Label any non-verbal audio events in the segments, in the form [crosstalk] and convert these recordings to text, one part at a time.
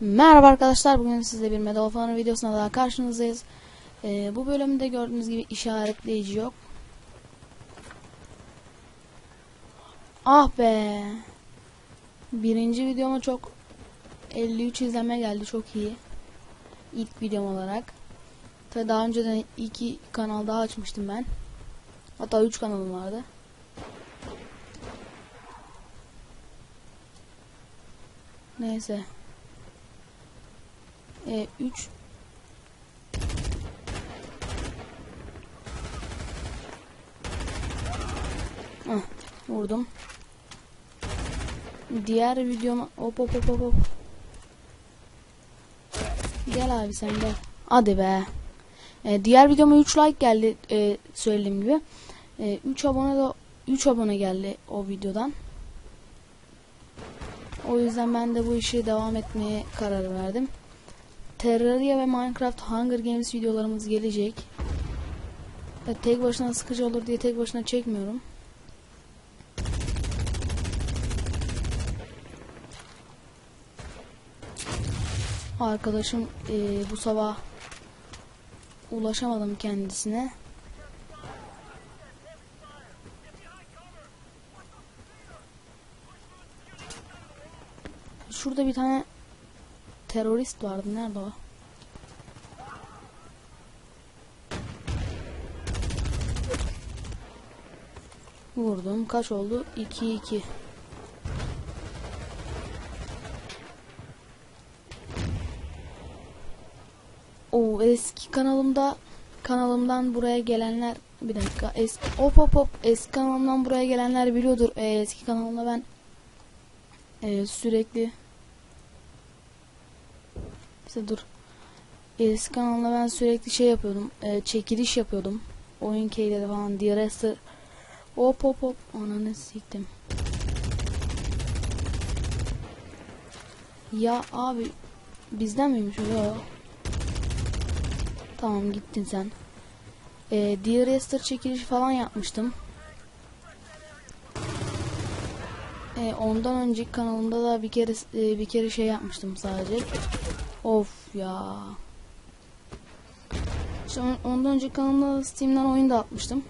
Merhaba arkadaşlar bugün sizle bir Medal Honor videosuna daha karşınızdayız. Ee, bu bölümde gördüğünüz gibi işaretleyici yok. Ah be. Birinci videoma çok 53 izlenme geldi çok iyi. İlk videom olarak. Tabi daha önceden iki kanal daha açmıştım ben. Hatta 3 kanalım vardı. Neyse. E, 3 Ah, vurdum. Diğer videoma hop hop hop hop. Gel abi sen gel. Hadi be. E, diğer videoma 3 like geldi e, söylediğim gibi. E, 3 abone de 3 abone geldi o videodan. O yüzden ben de bu işi devam etmeye karar verdim. Terraria ve Minecraft Hunger Games videolarımız gelecek. Tek başına sıkıcı olur diye tek başına çekmiyorum. Arkadaşım e, bu sabah ulaşamadım kendisine. Şurada bir tane terörist vardı. Nerede o? Vurdum. Kaç oldu? 2 2. O eski kanalımda kanalımdan buraya gelenler bir dakika eski hop hop hop eski kanalımdan buraya gelenler biliyordur. Ee, eski kanalımda ben e, sürekli işte dur. Eski kanalımda ben sürekli şey yapıyordum. E, çekiliş yapıyordum. Oyun keyleri falan. DRS'ı hop hop hop. Ananı siktim. Ya abi bizden miymiş o? Tamam gittin sen. E, DRS'ır çekilişi falan yapmıştım. E, ondan önceki kanalımda da bir kere e, bir kere şey yapmıştım sadece. Of ya. İşte on- ondan önceki kanalımda Steam'den oyun da atmıştım.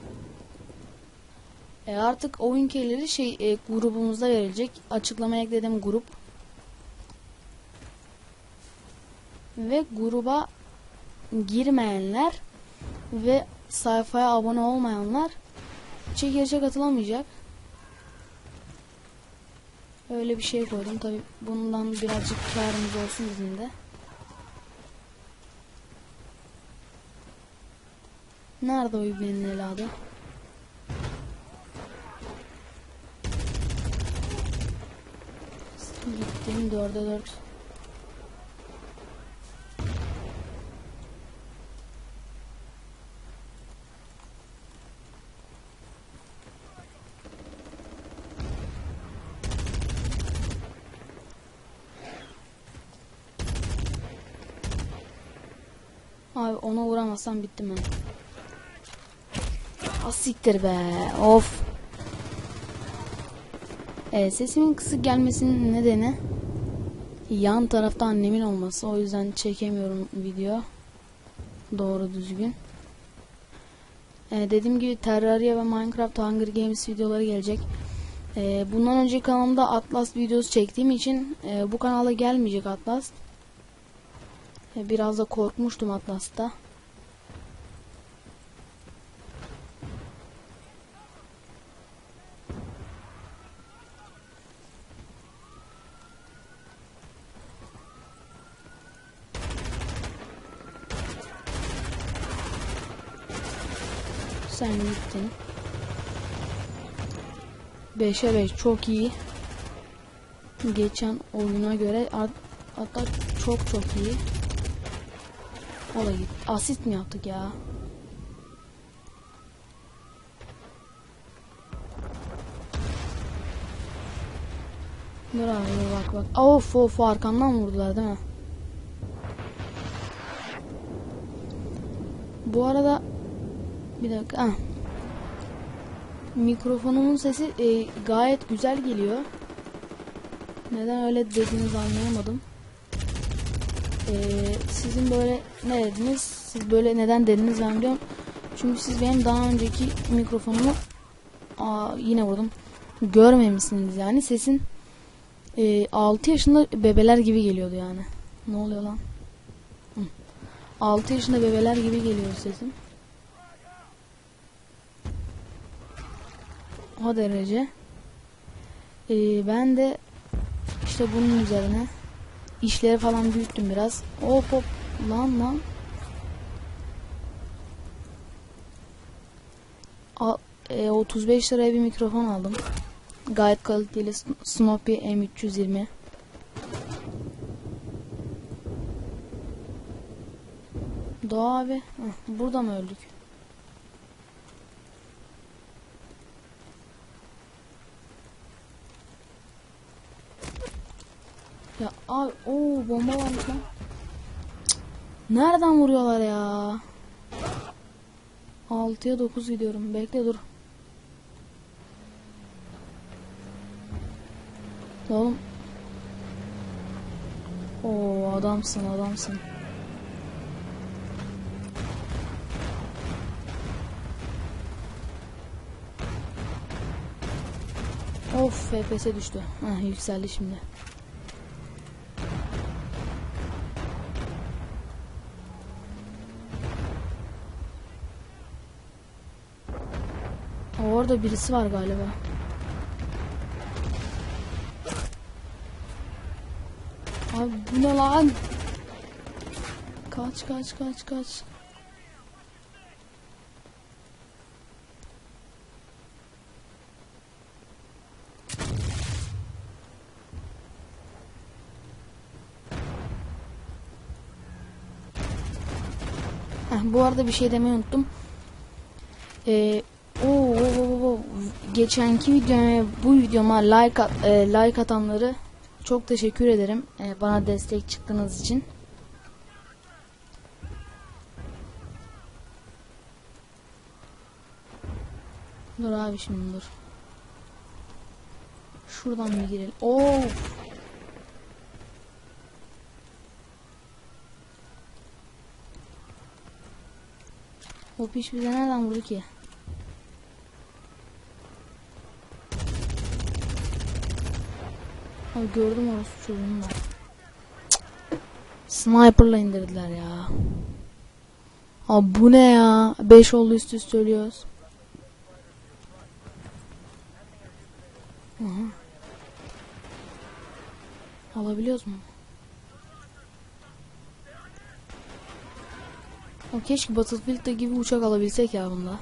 E artık oyun keyleri şey e, grubumuzda verilecek. Açıklamaya ekledim grup. Ve gruba girmeyenler ve sayfaya abone olmayanlar çekilişe katılamayacak. Öyle bir şey koydum. Tabi bundan birazcık karımız olsun bizim de. Nerede o ibnenin evladı? Gittim dörde dört. Abi ona vuramazsam bittim ben. Asiktir be. Of. Ee, sesimin kısık gelmesinin nedeni yan tarafta annemin olması. O yüzden çekemiyorum video. Doğru düzgün. Ee, dediğim gibi Terraria ve Minecraft Hunger Games videoları gelecek. Ee, bundan önce kanalımda Atlas videosu çektiğim için e, bu kanala gelmeyecek Atlas. E, Biraz da korkmuştum Atlas'ta. Sen gittin. 5'e 5 çok iyi. Geçen oyuna göre hat- hatta çok çok iyi. O da git. Asist mi yaptık ya? Dur abi bak bak. Of of arkamdan vurdular değil mi? Bu arada bir dakika. Ah. Mikrofonumun sesi e, gayet güzel geliyor. Neden öyle dediğinizi anlayamadım. E, sizin böyle ne dediniz? Siz böyle neden dediniz ben biliyorum. Çünkü siz benim daha önceki mikrofonumu aa, yine vurdum. Görmemişsiniz yani sesin e, 6 yaşında bebeler gibi geliyordu yani. Ne oluyor lan? Hı. 6 yaşında bebeler gibi geliyor sesim. O derece. Ee, ben de işte bunun üzerine işleri falan büyüttüm biraz. Hop hop lan lan. A, e, 35 liraya bir mikrofon aldım. Gayet kaliteli Snoopy M320. Doğa abi. Burada mı öldük? Ya abi o bomba varmış lan. Nereden vuruyorlar ya? 6'ya 9 gidiyorum. Bekle dur. Oğlum. Oo adamsın adamsın. Of FPS düştü. Heh, yükseldi şimdi. Orada birisi var galiba. Abi bu ne lan? Kaç kaç kaç kaç. Heh, bu arada bir şey demeyi unuttum. Ee, oo. Geçenki videoma bu videoma like e, like atanları çok teşekkür ederim. E, bana destek çıktığınız için. Dur abi şimdi dur. Şuradan bir girelim. Oo. O piş bize nereden vurdu ki? Abi gördüm orası çocuğunu da. Sniper'la indirdiler ya. Abi bu ne ya? 5 oldu üst üste ölüyoruz. Aha. Alabiliyoruz mu? O keşke Battlefield'de gibi uçak alabilsek ya bunda.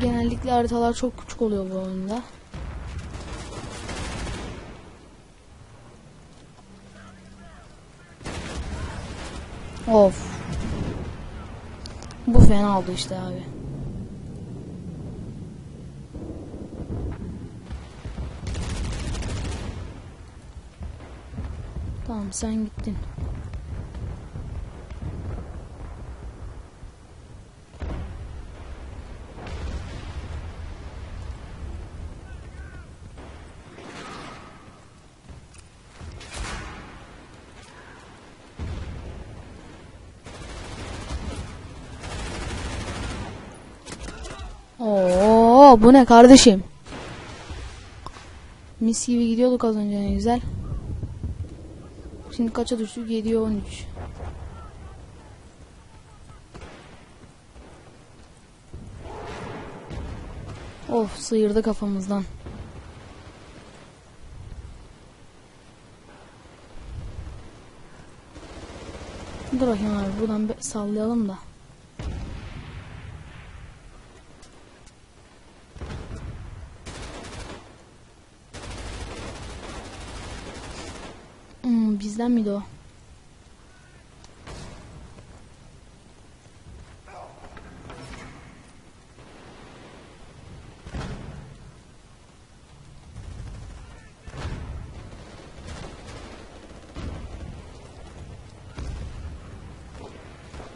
Genellikle haritalar çok küçük oluyor bu oyunda. Of. Bu fena oldu işte abi. Tamam sen gittin. Oo, bu ne kardeşim? Mis gibi gidiyorduk az önce ne güzel. Şimdi kaça düştük? 7'ye 13. Of sıyırdı kafamızdan. Dur bakayım abi buradan sallayalım da. Bizden miydi o?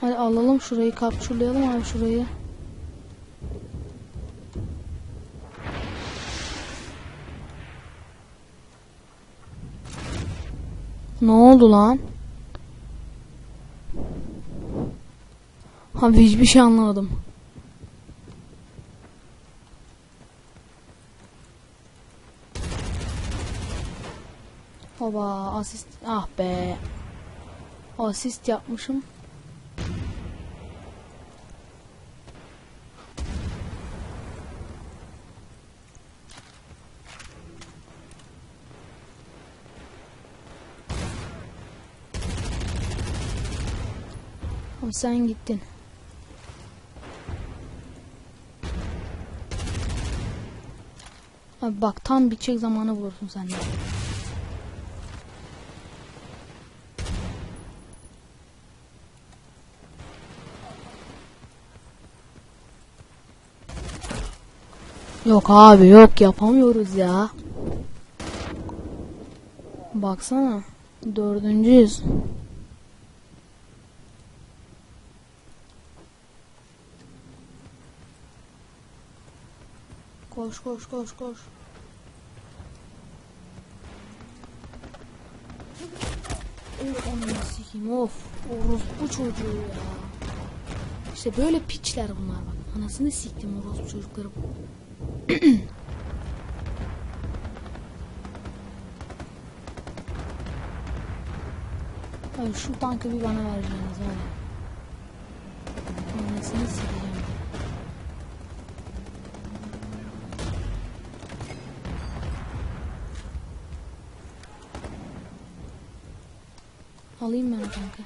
Hadi alalım şurayı kapçurlayalım abi şurayı. Ne oldu lan? Abi hiçbir şey anlamadım. Baba asist ah be. Asist yapmışım. Ama sen gittin. Abi bak tam bitecek zamanı vurursun sen de. Yok abi yok yapamıyoruz ya. Baksana. Dördüncüyüz. Koş koş koş koş. Of ananı sikeyim of. Orospu çocuğu ya. İşte böyle piçler bunlar bak. Anasını siktim orospu çocukları. [clears throat] Ay şu tankı bir bana vereceğiniz var ya. Anasını sikeceğim. Alayım ben o tankı.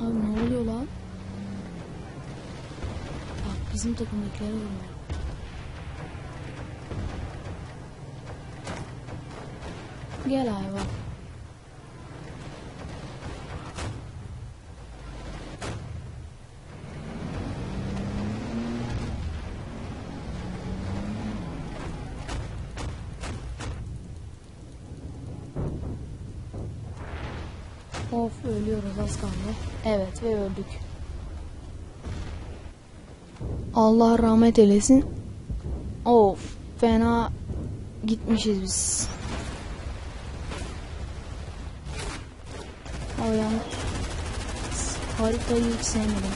Abi ne oluyor lan? Bak bizim takımdakilere vuruyor. Gel. Of ölüyoruz az kaldı. Evet ve öldük. Allah rahmet eylesin. Of fena gitmişiz biz. Abi yani haritayı hiç sevmedim.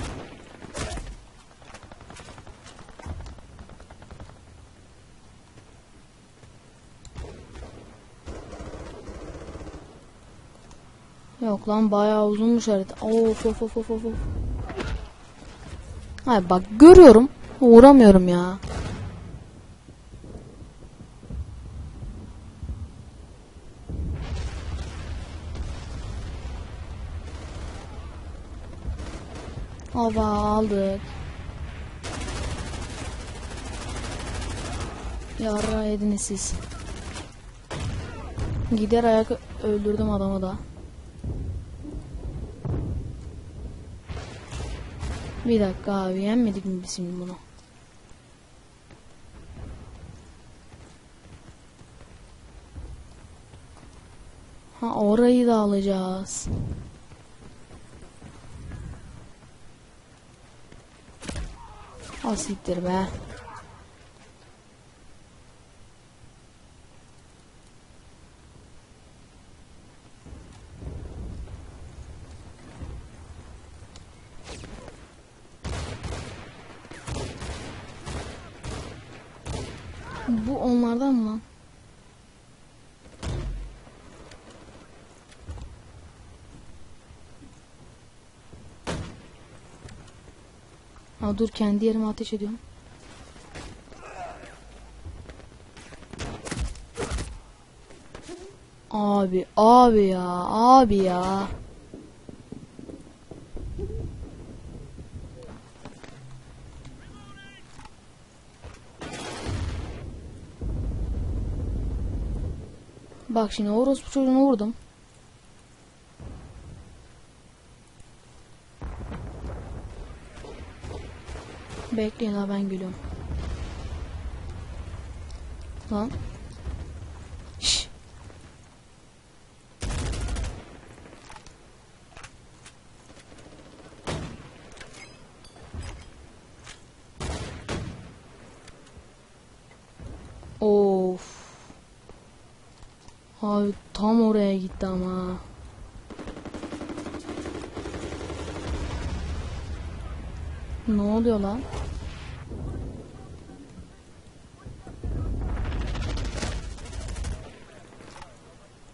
Yok lan bayağı uzunmuş harita. Of of of of. of. Hayır bak görüyorum. Uğramıyorum ya. Ova aldık. Yarra ediniz siz. Gider ayak öldürdüm adamı da. Bir dakika abi yenmedik mi biz şimdi bunu? Ha orayı da alacağız. Asiktir be. Bu onlardan mı lan? Dur kendi yerime ateş ediyorum. Abi, abi ya, abi ya. Bak şimdi orospu çocuğunu vurdum. Bekleyin ha ben geliyorum. Lan. Şş. Of. Abi tam oraya gitti ama. Ne oluyor lan?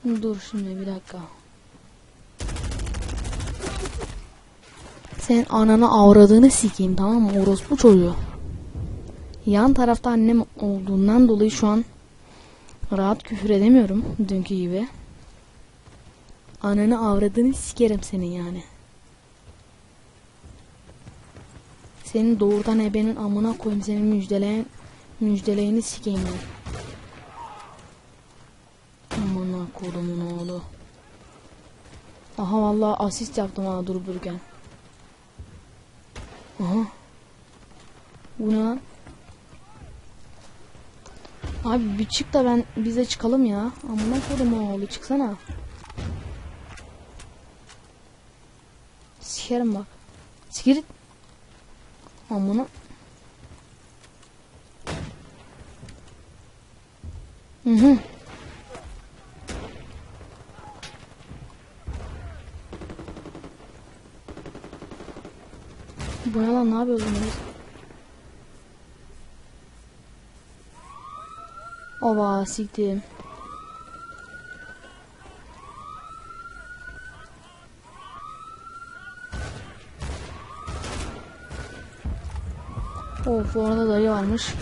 Dur şimdi bir dakika. Sen ananı avradığını sikeyim tamam mı? Orospu çocuğu. Yan tarafta annem olduğundan dolayı şu an rahat küfür edemiyorum dünkü gibi. Ananı avradığını sikerim senin yani. Senin doğrudan ebenin amına koyayım senin müjdeleyen müjdeleyeni sikeyim ben. Amına kodumun oğlu. Aha vallahi asist yaptım ha durup dururken. Aha. Bu ne lan? Abi bir çık da ben bize çıkalım ya. Amına kodumun oğlu çıksana. Sikerim bak. Sikerit. Amına. Hı hı. Bu ne lan ne yapıyorsun biz? Ova siktim. Of orada dayı varmış.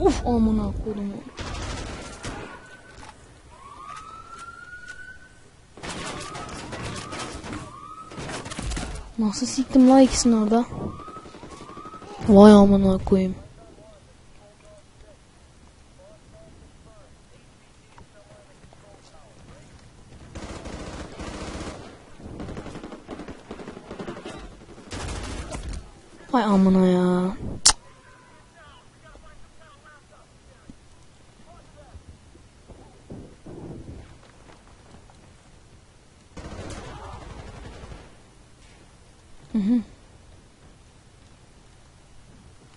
Uf amına kodumu. Nasıl siktim la ikisini orada? Vay amına koyayım. Vay amına ya.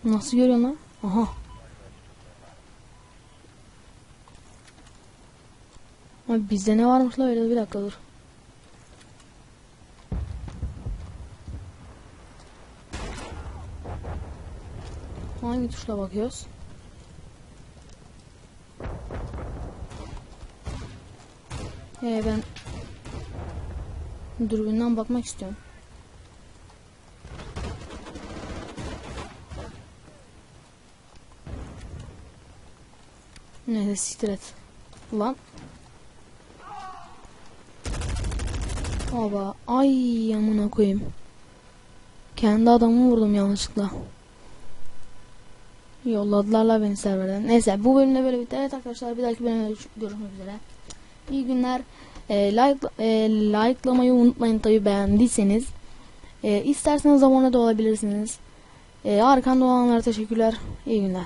Nasıl görüyorsun lan? Aha. Abi bizde ne varmış la öyle bir dakika dur. Hangi tuşla bakıyoruz? Ee ben dürbünden bakmak istiyorum. Neyse siktir et. Ulan. Baba. Ay amına koyayım. Kendi adamımı vurdum yanlışlıkla. Yolladılar la beni serverden. Neyse bu bölümde böyle bitti. Evet arkadaşlar bir dahaki bölümde görüşmek üzere. İyi günler. E, like, e, likelamayı unutmayın tabi beğendiyseniz. E, isterseniz abone de olabilirsiniz. E, arkamda olanlara teşekkürler. İyi günler.